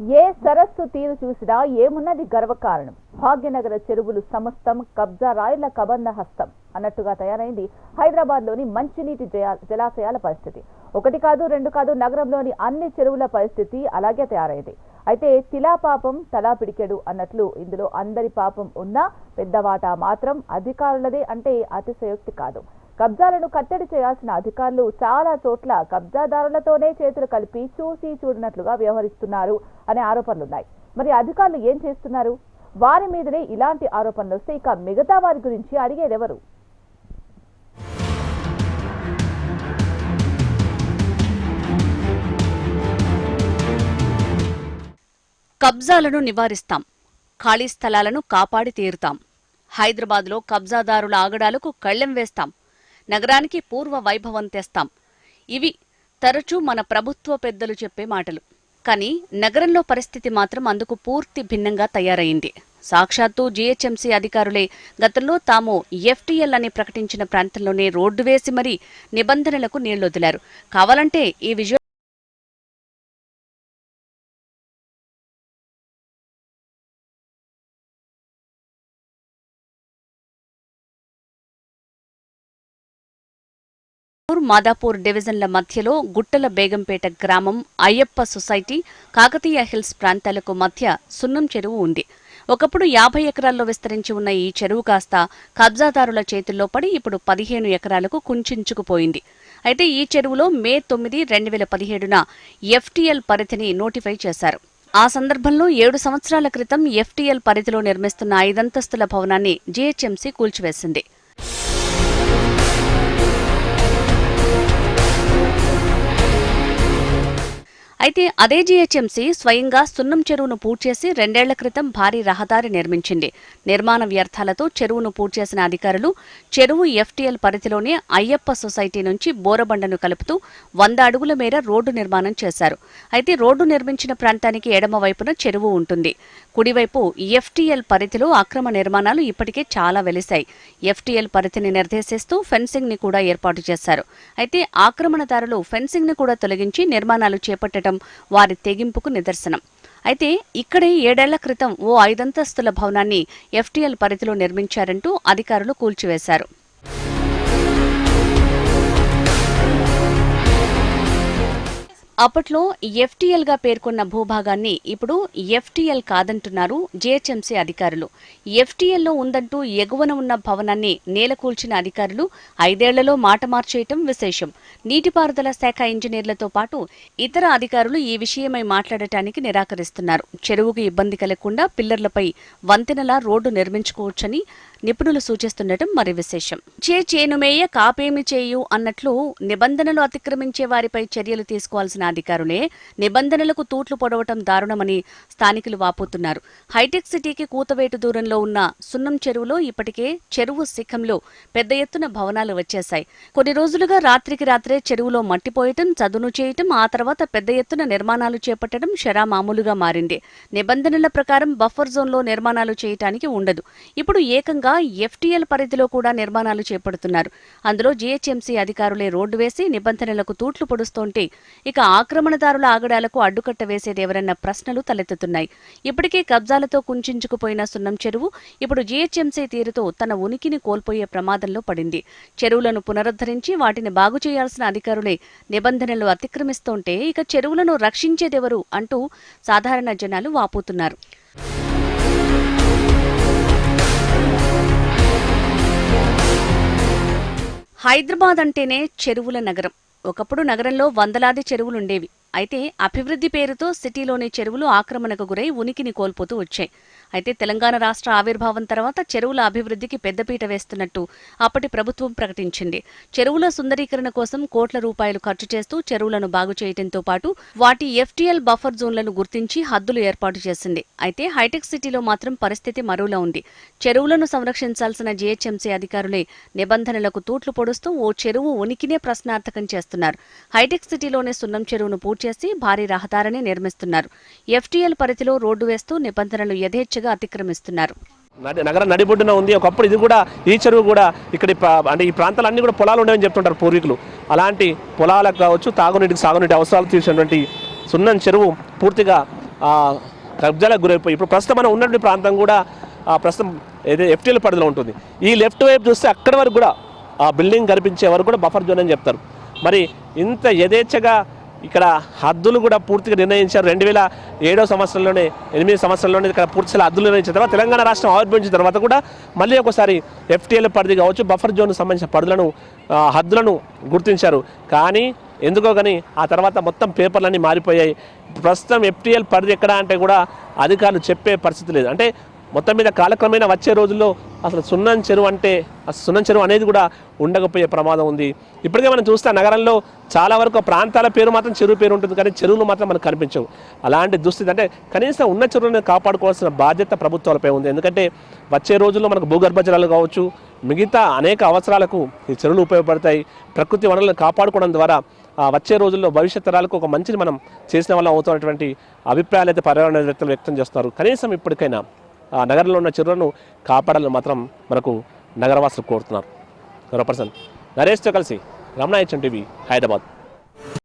ఏ సరస్సు తీరు చూసినా ఏమున్నది గర్వకారణం? భాగ్యనగర చెరువులు సమస్తం కబ్జా రాయుల కబంధ హస్తం అన్నట్టుగా తయారైంది హైదరాబాద్లోని మంచినీటి జలాశయాల పరిస్థితి. ఒకటి కాదు రెండు కాదు నగరంలోని అన్ని చెరువుల పరిస్థితి అలాగే తయారైంది. అయితే తిలా పాపం తలా పిడికెడు అన్నట్లు ఇందులో అందరి పాపం ఉన్నా పెద్దవాటా మాత్రం అధికారులదే అంటే అతిశయోక్తి కాదు. కబ్జాలను కట్టడి చేయాల్సిన అధికారులు చాలా చోట్ల కబ్జాదారులతోనే చేతులు కలిపి చూసి చూడనట్లుగా వ్యవహరిస్తున్నారు అనే ఆరోపణలున్నాయి. మరి అధికారులు ఏం చేస్తున్నారు? వారి మీదనే ఇలాంటి ఆరోపణలు వస్తే ఇక మిగతా వారి గురించి అడిగేదెవరు కబ్జాలను నివారిస్తాం ఖాళీ స్థలాలను కాపాడి తీరుతాం. హైదరాబాద్లో కబ్జాదారుల ఆగడాలకు కళ్ళెం వేస్తాం. నగరానికి పూర్వ వైభవం తెస్తాం. ఇవి తరచూ మన ప్రభుత్వ పెద్దలు చెప్పే మాటలు. కానీ నగరంలో పరిస్థితి మాత్రం అందుకు పూర్తి భిన్నంగా తయారైంది. సాక్షాత్తు జీహెచ్ఎంసీ అధికారులే గతంలో తాము ఎఫ్టీఎల్ అని ప్రకటించిన ప్రాంతంలోనే రోడ్డు వేసి మరీ నిబంధనలకు నీళ్ళొదిలారు కావాలంటే ఈ విజువల్ మాదాపూర్ డివిజన్ల మధ్యలో గుట్టల బేగంపేట గ్రామం అయ్యప్ప సొసైటీ కాకతీయ హిల్స్ ప్రాంతాలకు మధ్య సున్నం చెరువు ఉంది. ఒకప్పుడు యాభై ఎకరాల్లో విస్తరించి ఉన్న ఈ చెరువు కాస్త కబ్జాదారుల చేతుల్లో పడి ఇప్పుడు పదిహేను ఎకరాలకు కుంచుకుపోయింది. అయితే ఈ చెరువులో మే తొమ్మిది రెండు వేల పదిహేడున ఎఫ్టీఎల్ పరిధిని నోటిఫై చేశారు. ఆ సందర్భంలో ఏడు సంవత్సరాల క్రితం ఎఫ్టీఎల్ పరిధిలో నిర్మిస్తున్న ఐదంతస్తుల భవనాన్ని జీహెచ్ఎంసీ కూల్చివేసింది. అయితే అదే జీహెచ్ఎంసీ స్వయంగా సున్నం చెరువును పూడ్చేసి రెండేళ్ళ క్రితం భారీ రహదారి నిర్మించింది. నిర్మాణ వ్యర్థాలతో చెరువును పూడ్చేసిన అధికారులు చెరువు ఎఫ్టీఎల్ పరిధిలోనే అయ్యప్ప సొసైటీ నుంచి బోరబండను కలుపుతూ వంద అడుగుల మేర రోడ్డు నిర్మాణం చేశారు. అయితే రోడ్డు నిర్మించిన ప్రాంతానికి ఎడమవైపున చెరువు ఉంటుంది. కుడివైపు ఎఫ్టీఎల్ పరిధిలో అక్రమ నిర్మాణాలు ఇప్పటికే చాలా వెలిశాయి. ఎఫ్టీఎల్ పరిధిని నిర్దేశిస్తూ ఫెన్సింగ్ని కూడా ఏర్పాటు చేశారు. అయితే ఆక్రమణదారులు ఫెన్సింగ్ని కూడా తొలగించి నిర్మాణాలు చేపట్టడం వారి తెగింపుకు నిదర్శనం. అయితే ఇక్కడే ఏడేళ్ళ క్రితం ఓ ఐదంతస్తుల భవనాన్ని ఎఫ్టీఎల్ పరిధిలో నిర్మించారంటూ అధికారులు కూల్చివేశారు. అప్పట్లో ఎఫ్టీఎల్గా పేర్కొన్న భూభాగాన్ని ఇప్పుడు ఎఫ్టీఎల్ కాదంటున్నారు జీహెచ్ఎంసీ అధికారులు. ఎఫ్టీఎల్లో ఉందంటూ ఎగువన ఉన్న భవనాన్ని నేలకూల్చిన అధికారులు ఐదేళ్ళలో మాట మార్చేయటం విశేషం. నీటిపారుదల శాఖ ఇంజనీర్లతో పాటు ఇతర అధికారులు ఈ విషయమై మాట్లాడటానికి నిరాకరిస్తున్నారు. చెరువుకు ఇబ్బంది కలగకుండా పిల్లర్లపై వంతెనలా రోడ్డు నిర్మించుకోవచ్చని నిపుణులు సూచిస్తుండటం మరి విశేషం. చే చేనుమేయ కాపేమి చేయు అన్నట్లు నిబంధనలు అతిక్రమించే వారిపై చర్యలు తీసుకోవాల్సిన అధికారులే నిబంధనలకు తూట్లు పొడవటం దారుణమని స్థానికులు వాపోతున్నారు. హైటెక్ సిటీకి కూతవేటు దూరంలో ఉన్న సున్నం చెరువులో ఇప్పటికే చెరువు శిఖంలో పెద్ద ఎత్తున భవనాలు వచ్చేశాయి. కొన్ని రోజులుగా రాత్రికి రాత్రే చెరువులో మట్టిపోయటం చదును చేయటం ఆ తర్వాత పెద్ద ఎత్తున నిర్మాణాలు చేపట్టడం షరా మామూలుగా మారింది. నిబంధనల ప్రకారం బఫర్ జోన్లో నిర్మాణాలు చేయటానికి ఉండదు. ఇప్పుడు ఏకంగా ఎఫ్టీఎల్ పరిధిలో కూడా నిర్మాణాలు చేపడుతున్నారు. అందులో జీహెచ్ఎంసీ అధికారులే రోడ్డు వేసి నిబంధనలకు తూట్లు పొడుస్తోంటే ఇక ఆక్రమణదారుల ఆగడాలకు అడ్డుకట్ట వేసేదెవరన్న ప్రశ్నలు తలెత్తుతున్నాయి. ఇప్పటికే కబ్జాలతో కుంచుకుపోయిన సున్నం చెరువు ఇప్పుడు జీహెచ్ఎంసీ తీరుతో తన ఉనికిని కోల్పోయే ప్రమాదంలో పడింది. చెరువులను పునరుద్ధరించి వాటిని బాగు చేయాల్సిన అధికారులే నిబంధనలు అతిక్రమిస్తోంటే ఇక చెరువులను రక్షించేదెవరు అంటూ సాధారణ జనాలు వాపోతున్నారు. హైదరాబాద్ అంటేనే చెరువుల నగరం. ఒకప్పుడు నగరంలో వందలాది చెరువులుండేవి. అయితే అభివృద్ధి పేరుతో సిటీలోని చెరువులు ఆక్రమణకు గురై ఉనికిని కోల్పోతూ వచ్చాయి. అయితే తెలంగాణ రాష్ట్ర ఆవిర్భావం తర్వాత చెరువుల అభివృద్ధికి పెద్దపీట వేస్తున్నట్టు అప్పటి ప్రభుత్వం ప్రకటించింది. చెరువుల సుందరీకరణ కోసం కోట్ల రూపాయలు ఖర్చు చేస్తూ చెరువులను బాగు చేయడంతో పాటు వాటి ఎఫ్టీఎల్ బఫర్ జోన్లను గుర్తించి హద్దులు ఏర్పాటు చేసింది. అయితే హైటెక్ సిటీలో మాత్రం పరిస్థితి మరోలా ఉంది. చెరువులను సంరక్షించాల్సిన జీహెచ్ఎంసీ అధికారులే నిబంధనలకు తూట్లు పొడుస్తూ ఓ చెరువు ఉనికినే ప్రశ్నార్థకం చేస్తున్నారు. హైటెక్ సిటీలోనే సున్నం చెరువును పూర్తి చేసి భారీ రహదారిని నిర్మిస్తున్నారు. ఎఫ్టీఎల్ పరిధిలో రోడ్డు వేస్తూ నిబంధనలు యథేచ్ఛగా అతిక్రమిస్తున్నారు. నగర నడిబొడ్డున ఉంది. ఒకప్పుడు ఇది కూడా ఈ చెరువు కూడా ఇక్కడ అంటే ఈ ప్రాంతాలన్నీ కూడా పొలాలు ఉండేవని చెప్తుంటారు పూర్వీకులు. అలాంటి పొలాలకు కావచ్చు తాగునీటికి సాగునీటి అవసరాలు తీర్చినటువంటి సున్నం చెరువు పూర్తిగా కబ్జాలకు గురైపోయి ఇప్పుడు ప్రస్తుతం మనం ఉన్నటువంటి ప్రాంతం కూడా ప్రస్తుతం ఏదో ఎఫ్టీఎల్ పరిధిలో ఉంటుంది. ఈ లెఫ్ట్ వైపు చూస్తే అక్కడి వరకు కూడా ఆ బిల్డింగ్ కనిపించే వరకు కూడా బఫర్ జోన్ అని చెప్తారు. మరి ఇంత యథేచ్ఛగా ఇక్కడ హద్దులు కూడా పూర్తిగా నిర్ణయించారు. రెండు వేల ఏడో సంవత్సరంలోనే ఎనిమిది సంవత్సరంలోనే ఇక్కడ పూర్తి హద్దులు నిర్ణయించిన తర్వాత తెలంగాణ రాష్ట్రం ఆవిర్భవించిన తర్వాత కూడా మళ్ళీ ఒకసారి ఎఫ్టీఎల్ పరిధి కావచ్చు బఫర్ జోన్ సంబంధించిన పరిధులను హద్దులను గుర్తించారు. కానీ ఎందుకో కానీ ఆ తర్వాత మొత్తం పేపర్లన్నీ మారిపోయాయి. ప్రస్తుతం ఎఫ్టీఎల్ పరిధి ఎక్కడ అంటే కూడా అధికారులు చెప్పే పరిస్థితి లేదు. అంటే మొత్తం మీద కాలక్రమేణా వచ్చే రోజుల్లో అసలు సున్నం చెరువు అంటే ఆ సున్నం చెరువు అనేది కూడా ఉండకపోయే ప్రమాదం ఉంది. ఇప్పటికే మనం చూస్తే నగరంలో చాలా వరకు ప్రాంతాల పేరు మాత్రం చెరువు పేరు ఉంటుంది కానీ చెరువులు మాత్రం మనకు కనిపించవు. అలాంటి దుస్థితి అంటే కనీసం ఉన్న చెరువులను కాపాడుకోవాల్సిన బాధ్యత ప్రభుత్వాలపై ఉంది. ఎందుకంటే వచ్చే రోజుల్లో మనకు భూగర్భ జలాలు కావచ్చు మిగతా అనేక అవసరాలకు ఈ చెరువులు ఉపయోగపడతాయి. ప్రకృతి వనరులను కాపాడుకోవడం ద్వారా ఆ వచ్చే రోజుల్లో భవిష్యత్ తరాలకు ఒక మంచిని మనం చేసిన వల్ల అవుతున్నటువంటి అభిప్రాయాలు అయితే పర్యావరణ వ్యక్తం చేస్తున్నారు. కనీసం ఇప్పటికైనా ఆ నగరంలో ఉన్న చెరువులను కాపాడాలని మాత్రం మనకు నగరవాసులు కోరుతున్నారు. మరో పర్సన్ నరేష్తో కలిసి రమణాయచం టీవీ హైదరాబాద్.